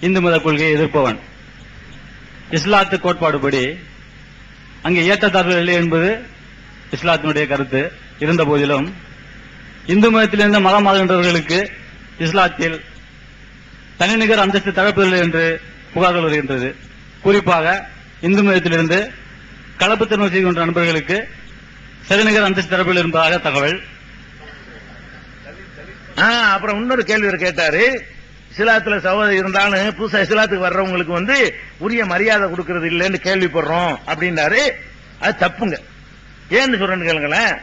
இந்து மத கொள்கையை எதிர்ப்பவன். இஸ்லாத்து கோட்பாடுபடி அங்கே ஏற்றத்தாழ்வுகள் இல்லை என்பது இஸ்லாத்தினுடைய கருத்து. இருந்த போதிலும் இந்து மதத்திலிருந்து மதமாகின்றவர்களுக்கு இஸ்லாத்தில் தனிநிகர் அந்தஸ்து தகப்பதில்லை என்று புகார்கள் வருகின்றது. குறிப்பாக இந்து மதத்திலிருந்து கலப்பு திருமணம் செய்கின்ற நண்பர்களுக்கு சரிநிகர் அந்தஸ்து தரப்பில் இருப்பதாக தகவல். அப்புறம் இன்னொரு கேள்வி கேட்டாரு. இஸ்லாத்துல சகோதரி இருந்தாலும் புதுசா இஸ்லாத்துக்கு வர்றவங்களுக்கு வந்து உரிய மரியாதை கொடுக்கறது இல்லைன்னு கேள்விப்படுறோம் அப்படின்னாரு அது தப்புங்க. ஏன்னு சொல்றேன்னு கேளுங்களேன்.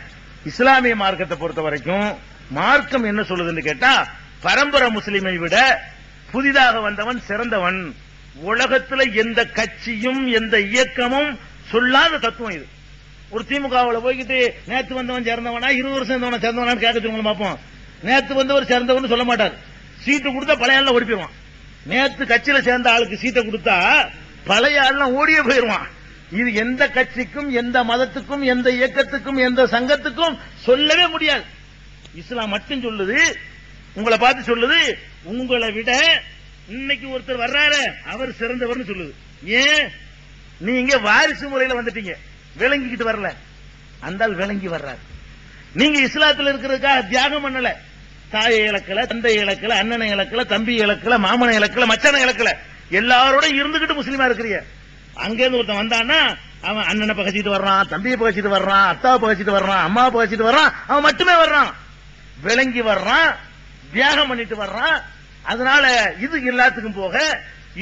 இஸ்லாமிய மார்க்கத்தை பொறுத்த வரைக்கும் மார்க்கம் என்ன சொல்லுதுன்னு கேட்டா பரம்பரை முஸ்லிமை விட புதிதாக வந்தவன் சிறந்தவன். உலகத்துல எந்த கட்சியும் எந்த இயக்கமும் சொல்லாத தத்துவம் இது. ஒரு திமுகவுல போய்கிட்டு நேத்து வந்தவன் சேர்ந்தவனா இருபது வருஷம் சேர்ந்தவனா சேர்ந்தவனான்னு கேட்க சொல்லுங்க பார்ப்போம். நேத்து வந்தவர் சேர்ந்தவன் சொல்ல மாட்டார். சீட்டு கொடுத்தா பழைய ஆள்ல ஓடி போயிருவான் நேற்று கட்சியில சேர்ந்த ஆளுக்கு சீட்டை கொடுத்தா பழைய ஆள்லாம் ஓடியே போயிருவான். இது எந்த கட்சிக்கும் எந்த மதத்துக்கும் எந்த இயக்கத்துக்கும் எந்த சங்கத்துக்கும் சொல்லவே முடியாது. இஸ்லாம் மட்டும் சொல்லுது உங்களை பார்த்து சொல்லுது உங்களை விட இன்னைக்கு ஒருத்தர் வர்றாரு அவர் சிறந்தவர்னு சொல்லுது. ஏன்? நீங்க வாரிசு முறையில வந்துட்டீங்க. விளங்கிக்கிட்டு வரல. அந்த விளங்கி வர்றாரு. நீங்க இஸ்லாத்துல இருக்கிறதுக்காக தியாகம் பண்ணல. தாயை இழக்கல தந்தை இழக்கல அண்ணனை இழக்கல தம்பி இழக்கல மாமனை இழக்கல மச்சானை இழக்கல. எல்லாரோட இருந்துகிட்டு முஸ்லீமா இருக்கிறீங்க. அங்கேருந்து ஒருத்தன் வந்தான்னா அவன் அண்ணனை பகச்சிட்டு வர்றான் தம்பியை பகச்சிட்டு வர்றான் அத்தாவை பகச்சிட்டு வர்றான் அம்மா பகச்சிட்டு வர்றான் அவன் மட்டுமே வர்றான். விளங்கி வர்றான் தியாகம் பண்ணிட்டு வர்றான். அதனால இது எல்லாத்துக்கும் போக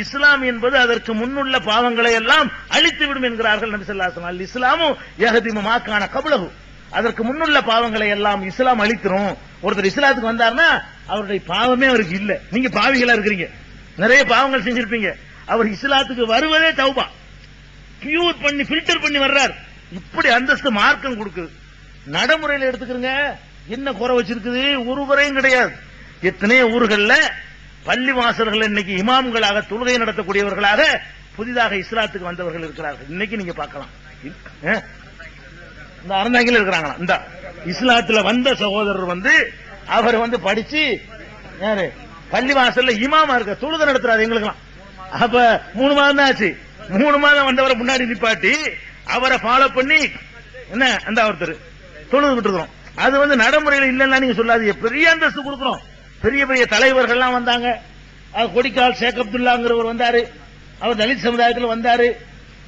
இஸ்லாம் என்பது அதற்கு முன்னுள்ள பாவங்களை எல்லாம் அழித்து விடும் என்கிறார்கள் நபி ஸல்லல்லாஹு அலைஹி இஸ்லாமும் யஹதிமு மாக்கான கபலகு அதற்கு முன்னுள்ள பாவங்களை எல்லாம் இஸ்லாம் அழித்திரும். ஒருத்தர் இஸ்லாத்துக்கு வந்தார்னா அவருடைய பாவமே அவருக்கு இல்ல. நீங்க பாவிகளா இருக்கிறீங்க. நிறைய பாவங்கள் செஞ்சிருப்பீங்க. அவர் இஸ்லாத்துக்கு வருவதே தௌபா. பியூர் பண்ணி பில்டர் பண்ணி வர்றார். இப்படி அந்தஸ்து மார்க்கம் கொடுக்குது. நடைமுறையில் எடுத்துக்கிறங்க. என்ன குறை வச்சிருக்குது? ஒரு குறையும் கிடையாது. எத்தனையோ ஊர்கள்ல பள்ளி வாசல்கள் இன்னைக்கு இமாம்களாக தொழுகை நடத்தக்கூடியவர்களாக புதிதாக இஸ்லாத்துக்கு வந்தவர்கள் இருக்கிறார்கள். இன்னைக்கு நீங்க பார்க்கலாம். இந்த அறந்தாங்கில இருக்கிறாங்களா இந்த. இஸ்லாத்துல வந்த சகோதரர் வந்து அவர் வந்து படிச்சு யாரு? பள்ளி வாசல்ல இமாமா இருக்க தொழுதை நடத்துறாரு எங்களுக்கெல்லாம். அப்ப மூணு மாதம் தான் ஆச்சு. மூணு மாதம் வந்தவரை முன்னாடி நிப்பாட்டி அவரை ஃபாலோ பண்ணி என்ன அந்த ஒருத்தர் தொழுது விட்டுருக்கோம் அது வந்து நடைமுறையில் இல்லைன்னா நீங்க சொல்லாதீங்க. பெரிய அந்தஸ்து கொடுக்குறோம் பெரிய பெரிய தலைவர்கள்லாம் வந்தாங்க. கொடிக்கால் ஷேக் அப்துல்லாங்கிறவர் வந்தாரு. அவர் தலித் சமுதாயத்தில் வந்தாரு.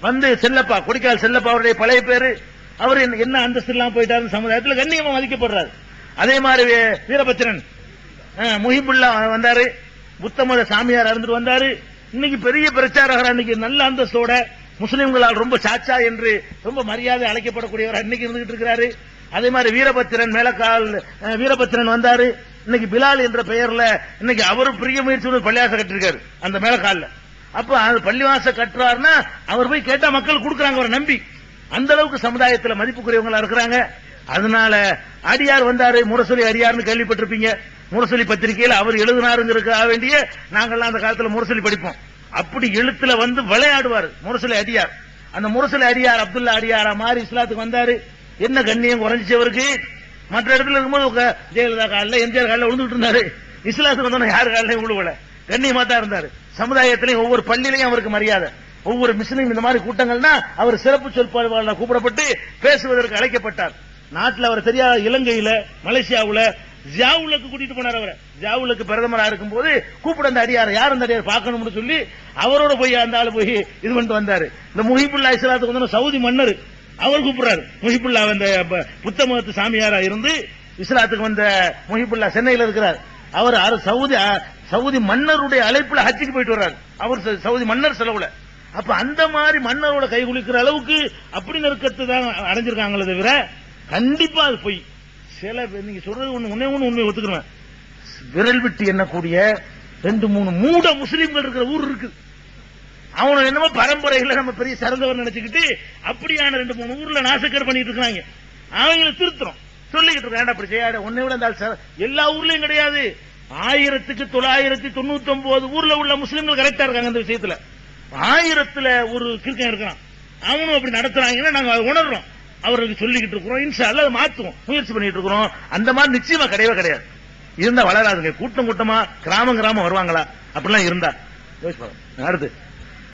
வந்து செல்லப்பா கொடிக்கால் செல்லப்பா அவருடைய பழைய பேரு. அவர் என்ன- என்ன அந்தஸ்து எல்லாம் போயிட்டாரு சமுதாயத்தில் கண்ணியமா மதிக்கப்படுறாரு. அதே மாதிரி வீரபத்திரன். அஹ், முஹிபுல்லா வந்தாரு. புத்த மத சாமியார் இருந்துட்டு வந்தாரு. இன்னைக்கு பெரிய பிரச்சாரகர் அன்னைக்கு நல்ல அந்தஸ்தோட முஸ்லிம்களால் ரொம்ப சாச்சா என்று ரொம்ப மரியாதை அழைக்கப்படக்கூடியவர் இன்னைக்கு இருந்துகிட்டு இருக்கிறாரு. அதே மாதிரி வீரபத்திரன் மேலக்கால் வீரபத்திரன் வந்தாரு. இன்னைக்கு பிலால் என்ற பெயர்ல இன்னைக்கு அவரும் பிரிய முயற்சி பண்ணி பள்ளியாசம் கட்டிருக்காரு அந்த மேலக்கால்ல. அப்ப அது பள்ளிவாச கட்டுறாருன்னா அவர் போய் கேட்டா மக்கள் கொடுக்குறாங்க அவரை நம்பி. அந்த அளவுக்கு சமுதாயத்தில் மதிப்புக்குரியவங்களா இருக்கிறாங்க. அதனால அடியார் வந்தாரு முரசொலி அடியார்னு கேள்விப்பட்டிருப்பீங்க. முரசொலி பத்திரிகையில் அவர் எழுதினாருங்கிறதுக்காக வேண்டிய நாங்கள்லாம் அந்த காலத்துல முரசொலி படிப்போம். அப்படி எழுத்துல வந்து விளையாடுவார் முரசொலி அடியார். அந்த முரசொலி அடியார் அப்துல்லா அடியாரா மாதிரி இஸ்லாத்துக்கு வந்தாரு. என்ன கண்ணியம் குறைஞ்சிச்சு அவருக்கு? மற்ற இடத்துல இருக்கும்போது ஜெயலலிதா காலில் எம்ஜிஆர் காலில் விழுந்துட்டு இருந்தாரு. இஸ்லாத்துக்கு வந்தோன்னா யாரு காலிலையும் விழுவல? கண்ணியமா தான் இருந்தாரு. சமுதாயத்திலையும் ஒவ்வொரு பள்ளியிலையும் அவருக்கு மரியாதை. ஒவ்வொரு மிஷினும் இந்த மாதிரி கூட்டங்கள்னா அவர் சிறப்பு சொற்பாளர் கூப்பிடப்பட்டு பேசுவதற்கு அழைக்கப்பட்டார். நாட்டில் அவர் தெரியாத இலங்கையில மலேசியாவுல ஜியாவுலுக்கு கூட்டிட்டு போனார் அவரை. ஜியாவுலுக்கு பிரதமரா இருக்கும்போது கூப்பிட அந்த அடியார் யார் அந்த அடியார் பார்க்கணும்னு சொல்லி அவரோட போய் அந்த ஆள் போய் இது பண்ணிட்டு வந்தாரு. இந்த முஹிபுல்லா இஸ்லாத்துக்கு வந்து சவுதி மன்னர் அவர் கூப்பிடுறாரு. முஹிபுல்லா அந்த ப- புத்த மதத்து சாமியாரா இருந்து இஸ்லாத்துக்கு வந்த முஹிபுல்லா சென்னையில் இருக்கிறார். அவர் அரு- சவுதி சவுதி மன்னருடைய அழைப்புல ஹஜ்ஜுக்கு போயிட்டு வர்றாரு. அவர் சவுதி மன்னர் செலவுல. அப்ப அந்த மாதிரி மன்னரோட கை குளிக்கிற அளவுக்கு அப்படி நெருக்கத்தை தான் அடைஞ்சிருக்காங்களே தவிர கண்டிப்பா அது பொய். சில நீங்க சொல்றது ஒண்ணு ஒண்ணே ஒண்ணு உண்மையை ஒத்துக்கிறேன் விரல் விட்டு எண்ணக்கூடிய ரெண்டு மூணு மூட முஸ்லீம்கள் இருக்கிற ஊர் இருக்கு. அவனை என்னமோ பரம்பரைகளை நம்ம பெரிய சிறந்தவர் நினைச்சுக்கிட்டு அப்படியான ரெண்டு மூணு ஊர்ல நாசக்கர் பண்ணிட்டு இருக்காங்க அவங்கள திருத்துறோம். சொல்லிக்கிட்டு இருக்காங்க. அப்படி செய்யாத? ஒன்னே விட இருந்தால் எல்லா ஊர்லயும் கிடையாது. ஆயிரத்துக்கு தொள்ளாயிரத்தி தொண்ணூத்தி ஒன்பது ஊர்ல உள்ள முஸ்லீம்கள் கரெக்டா இருக்காங்க அந்த விஷயத்துல. ஆயிரத்துல ஒரு கிருக்கன் இருக்கான் அவனும் அப்படி நடத்துறாங்கன்னா நாங்க அதை உணர்றோம். அவர்களுக்கு சொல்லிக்கிட்டு இருக்கிறோம். இன்ஷா அதை மாத்துவோம். முயற்சி பண்ணிட்டு இருக்கிறோம். அந்த மாதிரி நிச்சயமா கிடையவே கிடையாது. இருந்தா வளராதுங்க. கூட்டம் கூட்டமா கிராமம் கிராமம் வருவாங்களா? அப்படிலாம் இருந்தா. அடுத்து.